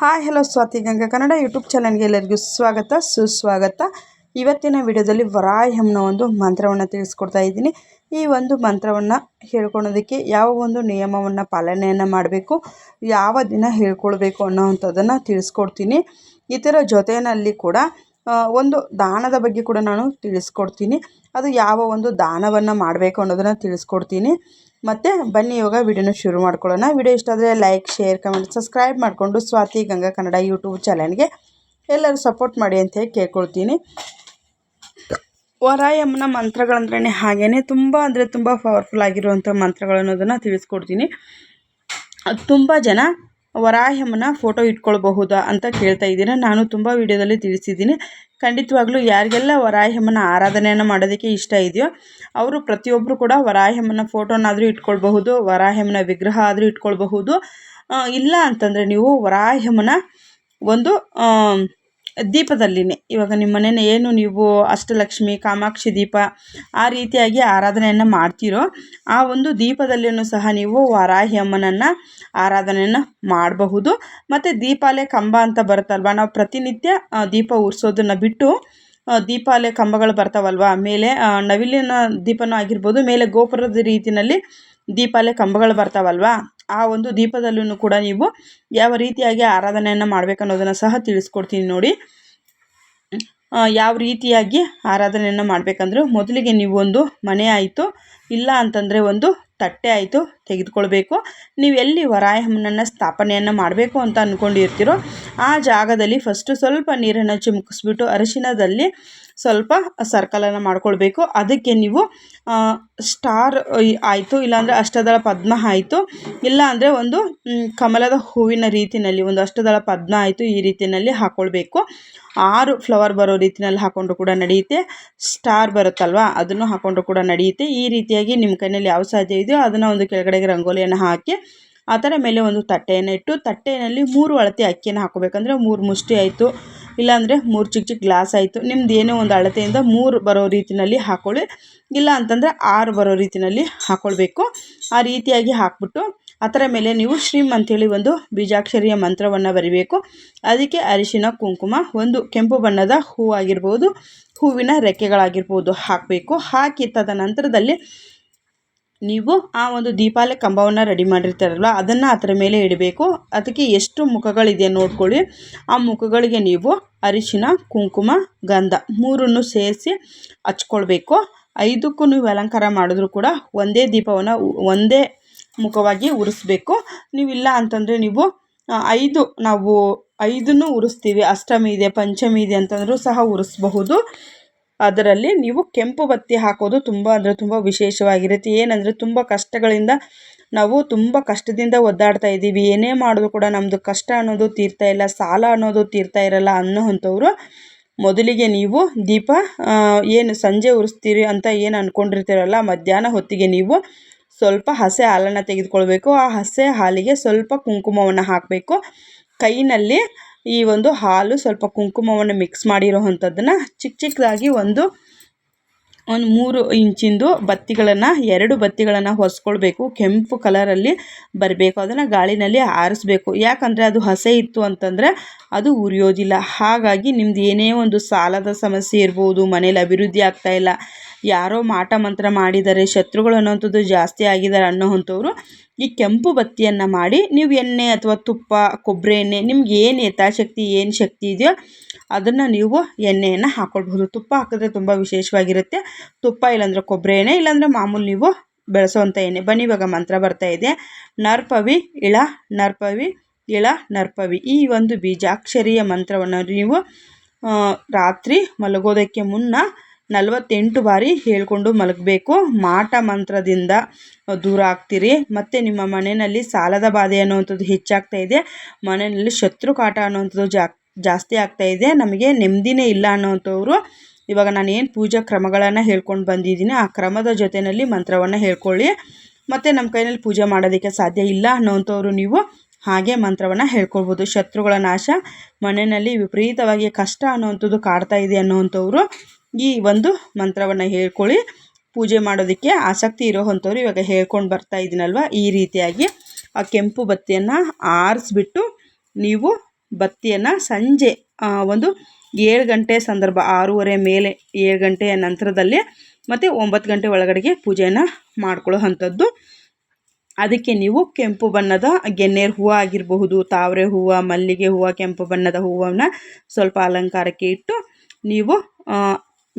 Hi, hello Swati Ganga Kannada YouTube ಚಾನಲ್ಗೆ ಎಲ್ಲರಿಗೂ ಸ್ವಾಗತ, ಸುಸ್ವಾಗತ. ಇವತ್ತಿನ ವಿಡಿಯೋದಲ್ಲಿ ವರಾಯ ಎಂಬ ಒಂದು ಮಂತ್ರವನ್ನು ತಿಳಿಸ್ಕೊಡ್ತಾ ಇದ್ದೀನಿ. ಈ ಒಂದು ಮಂತ್ರವನ್ನು ಹೇಳ್ಕೊಳೋದಕ್ಕೆ ಯಾವ ಒಂದು ನಿಯಮವನ್ನು ಪಾಲನೆಯನ್ನು ಮಾಡಬೇಕು, ಯಾವ ದಿನ ಹೇಳ್ಕೊಳ್ಬೇಕು ಅನ್ನೋವಂಥದ್ದನ್ನು ತಿಳಿಸ್ಕೊಡ್ತೀನಿ. ಇತರ ಜೊತೆಯಲ್ಲಿ ಕೂಡ ಒಂದು ದಾನದ ಬಗ್ಗೆ ಕೂಡ ನಾನು ತಿಳಿಸ್ಕೊಡ್ತೀನಿ. ಅದು ಯಾವ ಒಂದು ದಾನವನ್ನು ಮಾಡಬೇಕು ಅನ್ನೋದನ್ನು ತಿಳಿಸ್ಕೊಡ್ತೀನಿ. ಮತ್ತು ಬನ್ನಿ, ಇವಾಗ ವಿಡಿಯೋನ ಶುರು ಮಾಡ್ಕೊಳ್ಳೋಣ. ವಿಡಿಯೋ ಇಷ್ಟ ಆದರೆ ಲೈಕ್ ಶೇರ್ ಕಮೆಂಟ್ ಸಬ್ಸ್ಕ್ರೈಬ್ ಮಾಡಿಕೊಂಡು ಸ್ವಾತಿ ಗಂಗಾ ಕನ್ನಡ ಯೂಟ್ಯೂಬ್ ಚಾನಲ್ಗೆ ಎಲ್ಲರೂ ಸಪೋರ್ಟ್ ಮಾಡಿ ಅಂತ ಹೇಳಿ ಕೇಳ್ಕೊಳ್ತೀನಿ. ವರಾಯಮ್ಮನ ಮಂತ್ರಗಳಂದ್ರೇ ಹಾಗೇ ತುಂಬ ಅಂದರೆ ತುಂಬ ಪವರ್ಫುಲ್ ಆಗಿರುವಂಥ ಮಂತ್ರಗಳು ಅನ್ನೋದನ್ನು ತಿಳಿಸ್ಕೊಡ್ತೀನಿ. ತುಂಬ ಜನ ವರಾಹಮ್ಮನ ಫೋಟೋ ಇಟ್ಕೊಳ್ಬಹುದಾ ಅಂತ ಕೇಳ್ತಾ ಇದ್ದೀರಾ. ನಾನು ತುಂಬ ವಿಡಿಯೋದಲ್ಲಿ ತಿಳಿಸಿದ್ದೀನಿ. ಖಂಡಿತವಾಗ್ಲೂ ಯಾರಿಗೆಲ್ಲ ವರಾಹಮ್ಮನ ಆರಾಧನೆಯನ್ನು ಮಾಡೋದಕ್ಕೆ ಇಷ್ಟ ಇದೆಯೋ ಅವರು ಪ್ರತಿಯೊಬ್ಬರು ಕೂಡ ವರಾಹಮ್ಮನ ಫೋಟೋನಾದರೂ ಇಟ್ಕೊಳ್ಬಹುದು ವರಾಹಮ್ಮನ ವಿಗ್ರಹ ಆದರೂ ಇಟ್ಕೊಳ್ಬಹುದು. ಇಲ್ಲ ಅಂತಂದರೆ ನೀವು ವರಾಹಮ್ಮನ ಒಂದು ದೀಪದಲ್ಲಿನೇ. ಇವಾಗ ನಿಮ್ಮ ಮನೇನ ಏನು ನೀವು ಅಷ್ಟಲಕ್ಷ್ಮಿ ಕಾಮಾಕ್ಷಿ ದೀಪ ಆ ರೀತಿಯಾಗಿ ಆರಾಧನೆಯನ್ನು ಮಾಡ್ತೀರೋ ಆ ಒಂದು ದೀಪದಲ್ಲಿಯೂ ಸಹ ನೀವು ವಾರಾಹಿ ಅಮ್ಮನನ್ನು ಆರಾಧನೆಯನ್ನು ಮಾಡಬಹುದು. ಮತ್ತು ದೀಪಾಲೆ ಕಂಬ ಅಂತ ಬರುತ್ತಲ್ವ? ನಾವು ಪ್ರತಿನಿತ್ಯ ದೀಪ ಉರಿಸೋದನ್ನು ಬಿಟ್ಟು ದೀಪಾಲೆ ಕಂಬಗಳು ಬರ್ತಾವಲ್ವ? ಮೇಲೆ ನವಿಲಿನ ದೀಪನೂ ಆಗಿರ್ಬೋದು, ಮೇಲೆ ಗೋಪುರದ ರೀತಿಯಲ್ಲಿ ದೀಪಾಲೆ ಕಂಬಗಳು ಬರ್ತಾವಲ್ವ? ಆ ಒಂದು ದೀಪದಲ್ಲೂ ಕೂಡ ನೀವು ಯಾವ ರೀತಿಯಾಗಿ ಆರಾಧನೆಯನ್ನು ಮಾಡಬೇಕನ್ನೋದನ್ನು ಸಹ ತಿಳಿಸ್ಕೊಡ್ತೀನಿ ನೋಡಿ. ಯಾವ ರೀತಿಯಾಗಿ ಆರಾಧನೆಯನ್ನು ಮಾಡಬೇಕಂದ್ರೆ ಮೊದಲಿಗೆ ನೀವು ಒಂದು ಮನೆ ಆಯಿತು, ಇಲ್ಲ ಅಂತಂದರೆ ಒಂದು ತಟ್ಟೆ ಆಯಿತು ತೆಗೆದುಕೊಳ್ಬೇಕು. ನೀವು ಎಲ್ಲಿ ವರಾಯಮ್ಮನನ್ನು ಸ್ಥಾಪನೆಯನ್ನು ಮಾಡಬೇಕು ಅಂತ ಅಂದ್ಕೊಂಡಿರ್ತೀರೋ ಆ ಜಾಗದಲ್ಲಿ ಫಸ್ಟು ಸ್ವಲ್ಪ ನೀರನ್ನು ಚಿಮುಕಿಸ್ಬಿಟ್ಟು ಅರಿಶಿಣದಲ್ಲಿ ಸ್ವಲ್ಪ ಸರ್ಕಲನ್ನು ಮಾಡ್ಕೊಳ್ಬೇಕು. ಅದಕ್ಕೆ ನೀವು ಸ್ಟಾರ್ ಆಯಿತು, ಇಲ್ಲಾಂದರೆ ಅಷ್ಟದಳ ಪದ್ಮ ಆಯಿತು. ಇಲ್ಲ ಅಂದರೆ ಒಂದು ಕಮಲದ ಹೂವಿನ ರೀತಿಯಲ್ಲಿ ಒಂದು ಅಷ್ಟದಳ ಪದ್ಮ ಆಯಿತು ಈ ರೀತಿಯಲ್ಲಿ ಹಾಕ್ಕೊಳ್ಬೇಕು ಆರು ಫ್ಲವರ್ ಬರೋ ರೀತಿಯಲ್ಲಿ ಹಾಕ್ಕೊಂಡ್ರು ಕೂಡ ನಡೆಯುತ್ತೆ. ಸ್ಟಾರ್ ಬರುತ್ತಲ್ವ, ಅದನ್ನು ಹಾಕ್ಕೊಂಡು ಕೂಡ ನಡೆಯುತ್ತೆ. ಈ ರೀತಿಯಾಗಿ ನಿಮ್ಮ ಕೈನಲ್ಲಿ ಯಾವ ಸಾಧ್ಯ ಇದೆಯೋ ಅದನ್ನು ಒಂದು ಕೆಳಗಡೆಗೆ ರಂಗೋಲಿಯನ್ನು ಹಾಕಿ, ಆ ಥರ ಮೇಲೆ ಒಂದು ತಟ್ಟೆಯನ್ನು ಇಟ್ಟು, ತಟ್ಟೆಯಲ್ಲಿ ಮೂರು ಅಳತೆ ಅಕ್ಕಿಯನ್ನು ಹಾಕೋಬೇಕಂದ್ರೆ ಮೂರು ಮುಷ್ಟಿ ಆಯಿತು. ಇಲ್ಲಾಂದರೆ ಮೂರು ಚಿಕ್ಕ ಚಿಕ್ಕ ಗ್ಲಾಸ್ ಆಯಿತು. ನಿಮ್ದು ಏನೋ ಒಂದು ಅಳತೆಯಿಂದ ಮೂರು ಬರೋ ರೀತಿಯಲ್ಲಿ ಹಾಕ್ಕೊಳ್ಳಿ ಇಲ್ಲ ಅಂತಂದರೆ ಆರು ಬರೋ ರೀತಿಯಲ್ಲಿ ಹಾಕ್ಕೊಳ್ಬೇಕು ಆ ರೀತಿಯಾಗಿ ಹಾಕ್ಬಿಟ್ಟು ಅದರ ಮೇಲೆ ನೀವು ಶ್ರೀಮ್ ಅಂಥೇಳಿ ಒಂದು ಬೀಜಾಕ್ಷರಿಯ ಮಂತ್ರವನ್ನು ಬರಿಬೇಕು. ಅದಕ್ಕೆ ಅರಿಶಿನ, ಕುಂಕುಮ, ಒಂದು ಕೆಂಪು ಬಣ್ಣದ ಹೂ ಆಗಿರ್ಬೋದು, ಹೂವಿನ ರೆಕ್ಕೆಗಳಾಗಿರ್ಬೋದು ಹಾಕಬೇಕು. ಹಾಕಿ ತದನಂತರದಲ್ಲಿ ನೀವು ಆ ಒಂದು ದೀಪಾಲೆ ಕಂಬವನ್ನು ರೆಡಿ ಮಾಡಿರ್ತಾರಲ್ವ, ಅದನ್ನು ಅದರ ಮೇಲೆ ಇಡಬೇಕು. ಅದಕ್ಕೆ ಎಷ್ಟು ಮುಖಗಳಿದೆ ನೋಡ್ಕೊಳ್ಳಿ. ಆ ಮುಖಗಳಿಗೆ ನೀವು ಅರಿಶಿನ, ಕುಂಕುಮ, ಗಂಧ ಮೂರನ್ನು ಸೇರಿಸಿ ಹಚ್ಕೊಳ್ಬೇಕು. ಐದಕ್ಕೂ ನೀವು ಅಲಂಕಾರ ಮಾಡಿದ್ರು ಕೂಡ ಒಂದೇ ದೀಪವನ್ನು ಒಂದೇ ಮುಖವಾಗಿ ಉರಿಸ್ಬೇಕು. ನೀವಿಲ್ಲ ಅಂತಂದರೆ ನೀವು ಐದು, ನಾವು ಐದನ್ನು ಉರಿಸ್ತೀವಿ. ಅಷ್ಟಮಿ ಇದೆ, ಪಂಚಮಿ ಇದೆ ಅಂತಂದರೂ ಸಹ ಉರಿಸಬಹುದು. ಅದರಲ್ಲಿ ನೀವು ಕೆಂಪು ಬತ್ತಿ ಹಾಕೋದು ತುಂಬ ಅಂದರೆ ತುಂಬ ವಿಶೇಷವಾಗಿರುತ್ತೆ. ಏನಂದರೆ ತುಂಬ ಕಷ್ಟಗಳಿಂದ ನಾವು ತುಂಬ ಕಷ್ಟದಿಂದ ಒದ್ದಾಡ್ತಾ ಇದ್ದೀವಿ. ಏನೇ ಮಾಡಿದ್ರು ಕೂಡ ನಮ್ಮದು ಕಷ್ಟ ಅನ್ನೋದು ತೀರ್ತಾ ಇಲ್ಲ, ಸಾಲ ಅನ್ನೋದು ತೀರ್ತಾ ಇರಲ್ಲ ಅನ್ನೋ ಅಂಥವ್ರು ಮೊದಲಿಗೆ ನೀವು ದೀಪ ಏನು ಸಂಜೆ ಉರಿಸ್ತೀರಿ ಅಂತ ಏನು ಅಂದ್ಕೊಂಡಿರ್ತೀರಲ್ಲ ಮಧ್ಯಾಹ್ನ ಹೊತ್ತಿಗೆ ನೀವು ಸ್ವಲ್ಪ ಹಸೆ ಹಾಲನ್ನು ತೆಗೆದುಕೊಳ್ಬೇಕು. ಆ ಹಸೆ ಹಾಲಿಗೆ ಸ್ವಲ್ಪ ಕುಂಕುಮವನ್ನು ಹಾಕಬೇಕು. ಕೈನಲ್ಲಿ ಈ ಒಂದು ಹಾಲು ಸ್ವಲ್ಪ ಕುಂಕುಮವನ್ನು ಮಿಕ್ಸ್ ಮಾಡಿರೋ ಅಂಥದ್ದನ್ನು ಚಿಕ್ಕ ಚಿಕ್ಕದಾಗಿ ಒಂದು ಒಂದು ಮೂರು ಇಂಚಿಂದು ಬತ್ತಿಗಳನ್ನು, ಎರಡು ಬತ್ತಿಗಳನ್ನು ಹೊಸ್ಕೊಳ್ಬೇಕು. ಕೆಂಪು ಕಲರಲ್ಲಿ ಬರಬೇಕು. ಅದನ್ನು ಗಾಳಿನಲ್ಲಿ ಆರಿಸ್ಬೇಕು. ಯಾಕಂದರೆ ಅದು ಹಸೆ ಇತ್ತು ಅಂತಂದರೆ ಅದು ಉರಿಯೋದಿಲ್ಲ. ಹಾಗಾಗಿ ನಿಮ್ದು ಏನೇ ಒಂದು ಸಾಲದ ಸಮಸ್ಯೆ ಇರ್ಬೋದು, ಮನೇಲಿ ಅಭಿವೃದ್ಧಿ ಆಗ್ತಾಯಿಲ್ಲ ಯಾರೋ ಮಾಟ ಮಂತ್ರ ಮಾಡಿದ್ದಾರೆ ಶತ್ರುಗಳು ಅನ್ನೋಂಥದ್ದು ಜಾಸ್ತಿ ಆಗಿದ್ದಾರೆ ಅನ್ನೋ ಅಂಥವ್ರು ಈ ಕೆಂಪು ಬತ್ತಿಯನ್ನು ಮಾಡಿ ನೀವು ಎಣ್ಣೆ ಅಥವಾ ತುಪ್ಪ ಕೊಬ್ಬರಿ ಎಣ್ಣೆ, ನಿಮ್ಗೆ ಏನು ಯಥಾಶಕ್ತಿ, ಏನು ಶಕ್ತಿ ಇದೆಯೋ ಅದನ್ನು ನೀವು ಎಣ್ಣೆಯನ್ನು ಹಾಕ್ಕೊಳ್ಬಹುದು ತುಪ್ಪ ಹಾಕಿದ್ರೆ ತುಂಬ ವಿಶೇಷವಾಗಿರುತ್ತೆ. ತುಪ್ಪ ಇಲ್ಲಾಂದ್ರೆ ಕೊಬ್ಬರಿ ಎಣ್ಣೆ, ಇಲ್ಲಾಂದರೆ ಮಾಮೂಲಿ ನೀವು ಬೆಳೆಸೋವಂಥ ಎಣ್ಣೆ. ಬನ್ನಿ, ಇವಾಗ ಮಂತ್ರ ಬರ್ತಾ ಇದೆ. ನರ್ಪವಿ ಇಳ ನರ್ಪವಿ ಇಳ, ನರ್ಪವಿ. ಈ ಒಂದು ಬೀಜಾಕ್ಷರಿಯ ಮಂತ್ರವನ್ನು ನೀವು ರಾತ್ರಿ ಮಲಗೋದಕ್ಕೆ ಮುನ್ನ ನಲವತ್ತೆಂಟು ಬಾರಿ ಹೇಳಿಕೊಂಡು ಮಲಗಬೇಕು. ಮಾಟ ಮಂತ್ರದಿಂದ ದೂರ ಆಗ್ತೀರಿ. ಮತ್ತು ನಿಮ್ಮ ಮನೆಯಲ್ಲಿ ಸಾಲದ ಬಾಧೆ ಅನ್ನುವಂಥದ್ದು ಹೆಚ್ಚಾಗ್ತಾ ಇದೆ. ಮನೆಯಲ್ಲಿ ಶತ್ರು ಕಾಟ ಅನ್ನುವಂಥದ್ದು ಜಾಸ್ತಿ ಆಗ್ತಾ ಇದೆ. ನಮಗೆ ನೆಮ್ಮದಿನೇ ಇಲ್ಲ ಅನ್ನೋವಂಥವ್ರು ಇವಾಗ ನಾನು ಏನು ಪೂಜಾ ಕ್ರಮಗಳನ್ನು ಹೇಳ್ಕೊಂಡು ಬಂದಿದ್ದೀನಿ, ಆ ಕ್ರಮದ ಜೊತೆಯಲ್ಲಿ ಮಂತ್ರವನ್ನು ಹೇಳ್ಕೊಳ್ಳಿ. ಮತ್ತು ನಮ್ಮ ಕೈನಲ್ಲಿ ಪೂಜೆ ಮಾಡೋದಕ್ಕೆ ಸಾಧ್ಯ ಇಲ್ಲ ಅನ್ನೋವಂಥವ್ರು ನೀವು ಹಾಗೆ ಮಂತ್ರವನ್ನು ಹೇಳ್ಕೊಳ್ಬೋದು. ಶತ್ರುಗಳ ನಾಶ ಮನೆಯಲ್ಲಿ ವಿಪರೀತವಾಗಿ ಕಷ್ಟ ಅನ್ನುವಂಥದ್ದು ಕಾಡ್ತಾ ಇದೆ ಅನ್ನೋವಂಥವ್ರು ಈ ಒಂದು ಮಂತ್ರವನ್ನು ಹೇಳ್ಕೊಳ್ಳಿ. ಪೂಜೆ ಮಾಡೋದಕ್ಕೆ ಆಸಕ್ತಿ ಇರೋವಂಥವ್ರು ಇವಾಗ ಹೇಳ್ಕೊಂಡು ಬರ್ತಾ ಇದ್ದೀನಲ್ವ ಈ ರೀತಿಯಾಗಿ ಆ ಕೆಂಪು ಬತ್ತಿಯನ್ನು ಆರಿಸ್ಬಿಟ್ಟು ನೀವು ಬತ್ತಿಯನ್ನು ಸಂಜೆ ಒಂದು ಏಳು ಗಂಟೆ ಸಂದರ್ಭ, ಆರೂವರೆ ಮೇಲೆ ಏಳು ಗಂಟೆಯ ನಂತರದಲ್ಲಿ ಮತ್ತು ಒಂಬತ್ತು ಗಂಟೆ ಒಳಗಡೆಗೆ ಪೂಜೆಯನ್ನು ಮಾಡ್ಕೊಳ್ಳೋ ಅಂಥದ್ದು. ಅದಕ್ಕೆ ನೀವು ಕೆಂಪು ಬಣ್ಣದ ಗೆನ್ನೇರು ಹೂವು ಆಗಿರಬಹುದು, ತಾವರೆ ಹೂವು, ಮಲ್ಲಿಗೆ ಹೂವು, ಕೆಂಪು ಬಣ್ಣದ ಹೂವನ್ನು ಸ್ವಲ್ಪ ಅಲಂಕಾರಕ್ಕೆ ಇಟ್ಟು ನೀವು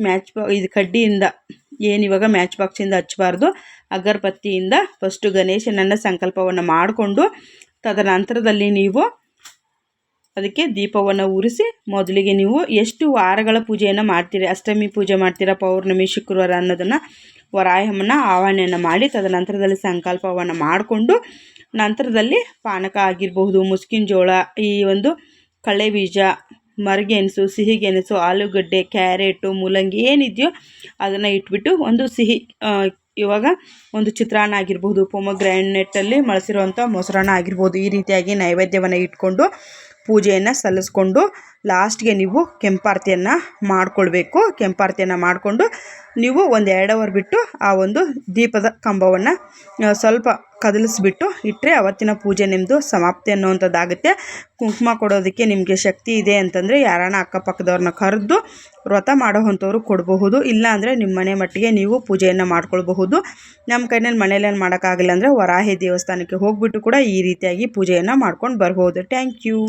ಮ್ಯಾಚ್ ಬಾ ಇದು ಕಡ್ಡಿಯಿಂದ ಏನಿವಾಗ ಮ್ಯಾಚ್ ಬಾಕ್ಸಿಂದ ಹಚ್ಚಬಾರ್ದು. ಅಗರಬತ್ತಿಯಿಂದ ಫಸ್ಟು ಗಣೇಶನನ್ನು ಸಂಕಲ್ಪವನ್ನು ಮಾಡಿಕೊಂಡು, ತದನಂತರದಲ್ಲಿ ನೀವು ಅದಕ್ಕೆ ದೀಪವನ್ನು ಉರಿಸಿ, ಮೊದಲಿಗೆ ನೀವು ಎಷ್ಟು ವಾರಗಳ ಪೂಜೆಯನ್ನು ಮಾಡ್ತೀರಿ, ಅಷ್ಟಮಿ ಪೂಜೆ ಮಾಡ್ತೀರಾ, ಪೌರ್ಣಮಿ, ಶುಕ್ರವಾರ ಅನ್ನೋದನ್ನು ವರಾಯಮ್ಮನ ಆವಾಹನೆಯನ್ನು ಮಾಡಿ, ತದನಂತರದಲ್ಲಿ ಸಂಕಲ್ಪವನ್ನು ಮಾಡಿಕೊಂಡು, ನಂತರದಲ್ಲಿ ಪಾನಕ ಆಗಿರಬಹುದು, ಮುಸ್ಕಿನ ಜೋಳ, ಈ ಒಂದು ಕಳೆ ಬೀಜ ಮರಗೆಣಸು ಸಿಹಿಗೆಣಸು ಆಲೂಗಡ್ಡೆ, ಕ್ಯಾರೆಟು, ಮೂಲಂಗಿ ಏನಿದೆಯೋ ಅದನ್ನು ಇಟ್ಬಿಟ್ಟು ಒಂದು ಸಿಹಿ ಇವಾಗ ಒಂದು ಚಿತ್ರಾನ್ನ ಆಗಿರ್ಬೋದು ಪೊಮೊಗ್ರ್ಯಾನೆಟ್ಟಲ್ಲಿ ಬಳಸಿರುವಂಥ ಮೊಸರನ್ನ ಆಗಿರ್ಬೋದು, ಈ ರೀತಿಯಾಗಿ ನೈವೇದ್ಯವನ್ನು ಇಟ್ಕೊಂಡು ಪೂಜೆಯನ್ನು ಸಲ್ಲಿಸ್ಕೊಂಡು ಲಾಸ್ಟ್ಗೆ ನೀವು ಕೆಂಪಾರತಿಯನ್ನು ಮಾಡಿಕೊಳ್ಬೇಕು. ಕೆಂಪಾರತಿಯನ್ನು ಮಾಡಿಕೊಂಡು ನೀವು ಒಂದು ಎರಡು ಅವರ್ ಬಿಟ್ಟು ಆ ಒಂದು ದೀಪದ ಕಂಬವನ್ನು ಸ್ವಲ್ಪ ಕದಲಿಸ್ಬಿಟ್ಟು ಇಟ್ಟರೆ ಅವತ್ತಿನ ಪೂಜೆ ನಿಮ್ಮದು ಸಮಾಪ್ತಿ ಅನ್ನುವಂಥದ್ದಾಗುತ್ತೆ. ಕುಂಕುಮ ಕೊಡೋದಕ್ಕೆ ನಿಮಗೆ ಶಕ್ತಿ ಇದೆ ಅಂತಂದರೆ ಯಾರನ್ನ ಅಕ್ಕಪಕ್ಕದವ್ರನ್ನ ಕರೆದು ವ್ರತ ಮಾಡೋ ಅಂಥವ್ರು ಕೊಡಬಹುದು. ಇಲ್ಲ ಅಂದರೆ ನಿಮ್ಮ ಮನೆ ಮಟ್ಟಿಗೆ ನೀವು ಪೂಜೆಯನ್ನು ಮಾಡ್ಕೊಳ್ಬಹುದು. ನಮ್ಮ ಕೈನಲ್ಲಿ ಮನೇಲಿ ಮಾಡೋಕ್ಕಾಗಿಲ್ಲ ಅಂದರೆ ವರಾಹಿ ದೇವಸ್ಥಾನಕ್ಕೆ ಹೋಗ್ಬಿಟ್ಟು ಕೂಡ ಈ ರೀತಿಯಾಗಿ ಪೂಜೆಯನ್ನು ಮಾಡ್ಕೊಂಡು ಬರ್ಬೋದು. Thank you.